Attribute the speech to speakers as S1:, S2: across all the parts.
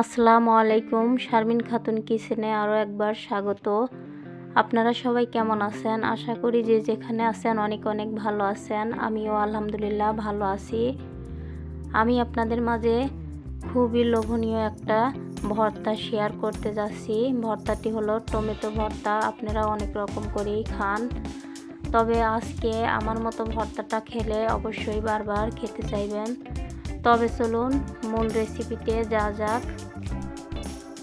S1: আসসালামু আলাইকুম। শারমিন খাতুন কিচেনে আরও একবার স্বাগত। আপনারা সবাই কেমন আছেন? আশা করি যে যেখানে আছেন অনেক অনেক ভালো আছেন। আমিও আলহামদুলিল্লাহ ভালো আছি। আমি আপনাদের মাঝে খুবই লোভনীয় একটা ভর্তা শেয়ার করতে যাচ্ছি। ভর্তাটি হলো টমেটো ভর্তা। আপনারা অনেক রকম করেই খান। তবে আজকে আমার মতো ভর্তাটা খেলে অবশ্যই বারবার খেতে চাইবেন। তবে চলুন মূল রেসিপিতে যা যাক।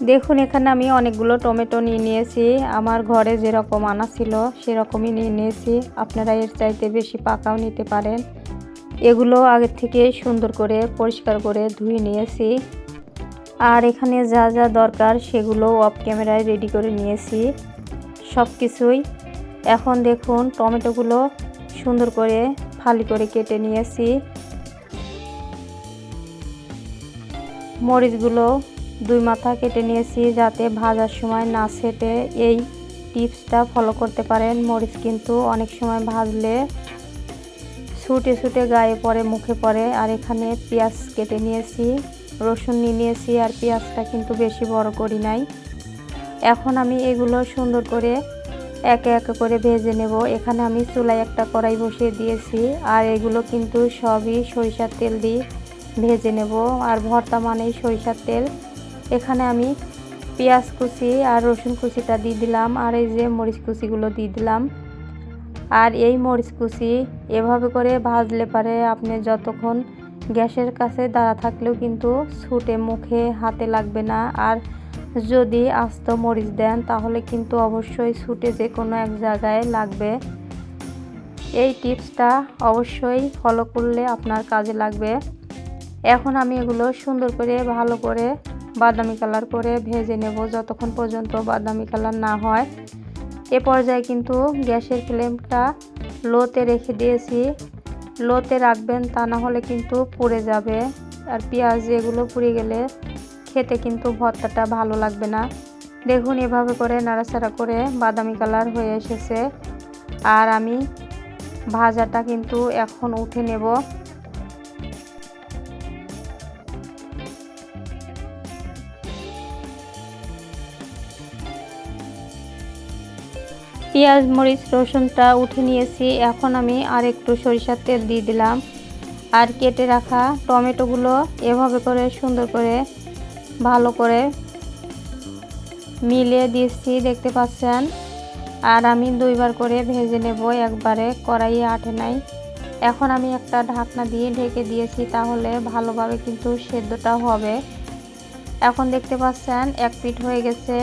S1: দেখুন, এখানে আমি অনেকগুলো টমেটো নিয়ে নিয়েছি। আমার ঘরে যেরকম আনা ছিল, সেরকমই নিয়ে নিয়েছি। আপনারা এর চাইতে বেশি পাকাও নিতে পারেন। এগুলো আগে থেকে সুন্দর করে পরিষ্কার করে ধুয়ে নিয়েছি। আর এখানে যা যা দরকার, সেগুলো অফ ক্যামেরায় রেডি করে নিয়েছি। সব কিছুই এখন দেখুন, টমেটোগুলো সুন্দর করে ফালি করে কেটে নিয়েছি। মরিচগুলো দুই মাথা কেটে নিয়েছি যাতে ভাজার সময় না ছেটে এই টিপসটা ফলো করতে পারেন। মরিচ কিন্তু অনেক সময় ভাজলে ছুটে ছুটে গায়ে পড়ে, মুখে পড়ে। আর এখানে পেঁয়াজ কেটে নিয়েছি, রসুন নিয়ে নিয়েছি আর পেঁয়াজটা কিন্তু বেশি বড় করি নাই। এখন আমি এগুলো সুন্দর করে একে একে করে ভেজে নেব। এখানে আমি চুলায় একটা কড়াই বসিয়ে দিয়েছি আর এগুলো কিন্তু সবই সরিষার তেল দিয়ে ভেজে নেব আর ভর্তা মানেই সরিষার তেল। এখানে আমি পেঁয়াজ কুচি আর রসুন কুচিটা দিয়ে দিলাম আর এই যে মরিচ কুচিগুলো দিয়ে দিলাম। আর এই মরিচ কুচি এভাবে করে ভাজলে পারে আপনি যতক্ষণ গ্যাসের কাছে দাঁড়া থাকলেও কিন্তু ছুটে মুখে হাতে লাগবে না। আর যদি আস্ত মরিচ দেন তাহলে কিন্তু অবশ্যই ছুটে যে কোনো এক জায়গায় লাগবে। এই টিপসটা অবশ্যই ফলো করলে আপনার কাজে লাগবে। এখন আমি এগুলো সুন্দর করে, ভালো করে বাদামি কালার করে ভেজে নেব যতক্ষণ পর্যন্ত বাদামি কালার না হয়। এ পর্যায়ে কিন্তু গ্যাসের ফ্লেমটা লোতে রেখে দিয়েছি। লোতে রাখবেন তা না হলে কিন্তু পুড়ে যাবে। আর পেঁয়াজ এগুলো পুড়ে গেলে খেতে কিন্তু ভর্তাটা ভালো লাগবে না। দেখুন এভাবে করে নাড়াচাড়া করে বাদামি কালার হয়ে এসেছে। আর আমি ভাজাটা কিন্তু এখন উঠে নেব। পেঁয়াজ, মরিচ, রসুনটা উঠে নিয়েছি। এখন আমি আর একটু সরিষার তেল দিয়ে দিলাম। আর কেটে রাখা টমেটোগুলো এভাবে করে সুন্দর করে ভালো করে মিলিয়ে দিয়েছি দেখতে পাচ্ছেন? আর আমি দুইবার করে ভেজে নেব, একবারে কড়াইয়ে আঠে নাই। এখন আমি একটা ঢাকনা দিয়ে ঢেকে দিয়েছি, তাহলে ভালোভাবে কিন্তু সেদ্ধটা হবে। এখন দেখতে পাচ্ছেন, এক পিঠ হয়ে গেছে।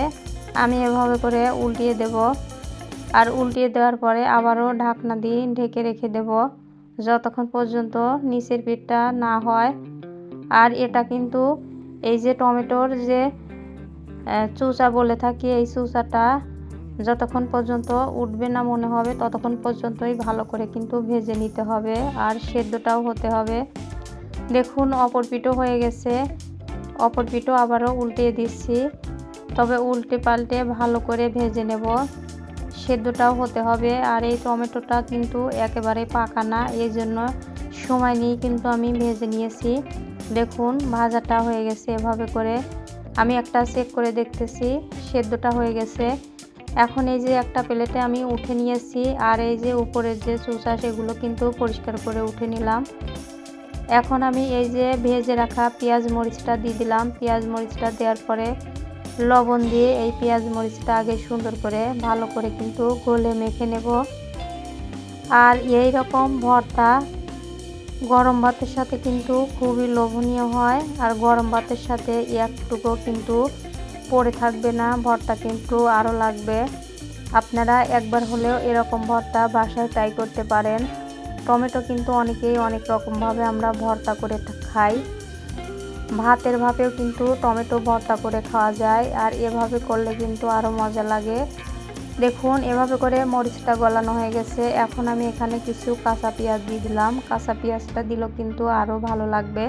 S1: আমি এভাবে করে উল্টিয়ে দেব। আর উল্টিয়ে দেওয়ার পরে আবারও ঢাকনা দিয়ে ঢেকে রেখে দেব। যতক্ষণ পর্যন্ত নিচের পিঠটা না হয়। আর এটা কিন্তু এই যে টমেটোর যে চুচা বলে থাকি, এই চুচাটা যতক্ষণ পর্যন্ত উঠবে না মনে হবে, ততক্ষণ পর্যন্তই ভালো করে কিন্তু ভেজে নিতে হবে আর সেদ্ধটাও হতে হবে। দেখুন, অপর পিঠও হয়ে গেছে। অপর পিঠও আবারও উল্টিয়ে দিচ্ছি। তবে উল্টে পাল্টে ভালো করে ভেজে নেব। সেদ্ধটাও হতে হবে। আর এই টমেটোটা কিন্তু একেবারে পাকা না এই জন্য সময় নিয়ে কিন্তু আমি ভেজে নিয়েছি। দেখুন, ভাজাটা হয়ে গেছে এভাবে করে। আমি একটা চেক করে দেখতেছি, সেদ্ধটা হয়ে গেছে। এখন এই যে একটা প্লেটে আমি উঠে নিয়েছি, আর এই যে উপরের যে চুচা সেগুলো কিন্তু পরিষ্কার করে উঠে নিলাম। এখন আমি এই যে ভেজে রাখা পেঁয়াজ মরিচটা দিয়ে দিলাম। পেঁয়াজ মরিচটা দেওয়ার পরে লবণ দিয়ে এই পেঁয়াজ মরিচটা আগে সুন্দর করে, ভালো করে কিন্তু গলে মেখে নেব। আর এই রকম ভর্তা গরম ভাতের সাথে কিন্তু খুবই লোভনীয় হয়। আর গরম ভাতের সাথে একটুকু কিন্তু পড়ে থাকবে না, ভর্তা কিন্তু আরও লাগবে। আপনারা একবার হলেও এরকম ভর্তা বাসায় ট্রাই করতে পারেন। টমেটো কিন্তু অনেকেই অনেক রকমভাবে আমরা ভর্তা করে খাই। ভাতের ভাপেও কিন্তু টমেটো ভর্তা করে খাওয়া যায় আর এভাবে করলে কিন্তু আরও মজা লাগে। দেখুন, এভাবে করে মরিচটা গলানো হয়ে গেছে। এখন আমি এখানে কিছু কাঁচা পেঁয়াজ দিয়ে দিলাম। কাঁচা পেঁয়াজটা দিলেও কিন্তু আরও ভালো লাগবে।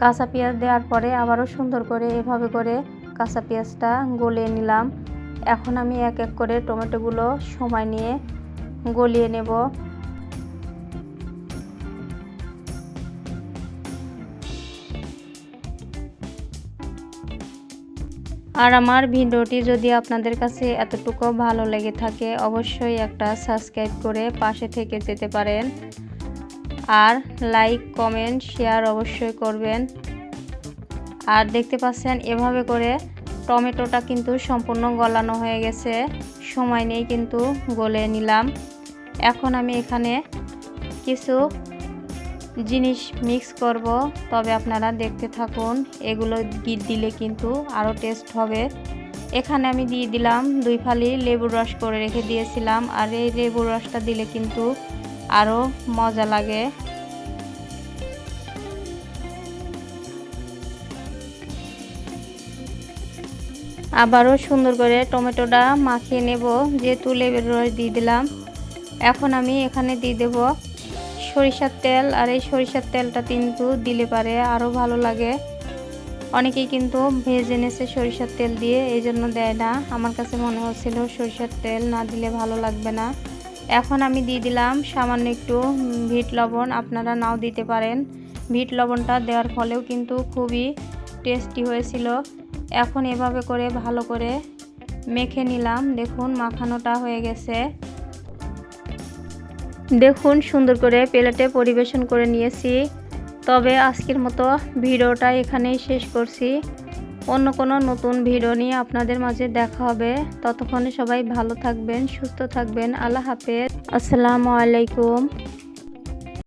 S1: কাঁচা পেঁয়াজ দেওয়ার পরে আবারও সুন্দর করে এভাবে করে কাঁচা পেঁয়াজটা গলিয়ে নিলাম। এখন আমি এক এক করে টমেটোগুলো সময় নিয়ে গলিয়ে নেব। আর আমার ভিডিওটি যদি আপনাদের কাছে এতটুকু ভালো লেগে থাকে, অবশ্যই একটা সাবস্ক্রাইব করে পাশে থেকে যেতে পারেন। আর লাইক, কমেন্ট, শেয়ার অবশ্যই করবেন। আর দেখতে পাচ্ছেন, এভাবে করে টমেটোটা কিন্তু সম্পূর্ণ গলানো হয়ে গেছে। সময় নেই কিন্তু গলে নিলাম। এখন আমি এখানে কিছু জিনিস মিক্স করব, তবে আপনারা দেখতে থাকুন, এগুলো দিলে কিন্তু আরও টেস্ট হবে। এখানে আমি দিয়ে দিলাম দুই ফালি লেবুর রস করে রেখে দিয়েছিলাম, আর এই লেবুর রসটা দিলে কিন্তু আরও মজা লাগে। আবারও সুন্দর করে টমেটোটা মাখিয়ে নেব, যেহেতু লেবুর রস দিয়ে দিলাম। এখন আমি এখানে দিয়ে দেব সরিষার তেল আর এই সরিষার তেলটা কিন্তু দিলে পারে আরও ভালো লাগে। অনেকেই কিন্তু ভেজে এনেছে সরিষার তেল দিয়ে এই জন্য দেয় না। আমার কাছে মনে হচ্ছিল সরিষার তেল না দিলে ভালো লাগবে না। এখন আমি দিয়ে দিলাম সামান্য একটু ভিট লবণ, আপনারা নাও দিতে পারেন। ভিট লবণটা দেওয়ার ফলেও কিন্তু খুবই টেস্টি হয়েছিল। এখন এভাবে করে ভালো করে মেখে নিলাম। দেখুন, মাখানোটা হয়ে গেছে। দেখুন, সুন্দর করে প্লেটে পরিবেশন করে নিয়েছি। তবে আজকের মতো ভিডিওটা এখানেই শেষ করছি। অন্য কোনো নতুন ভিডিও নিয়ে আপনাদের মাঝে দেখা হবে। ততক্ষণে সবাই ভালো থাকবেন, সুস্থ থাকবেন। আল্লাহ হাফেজ। আসসালামু আলাইকুম।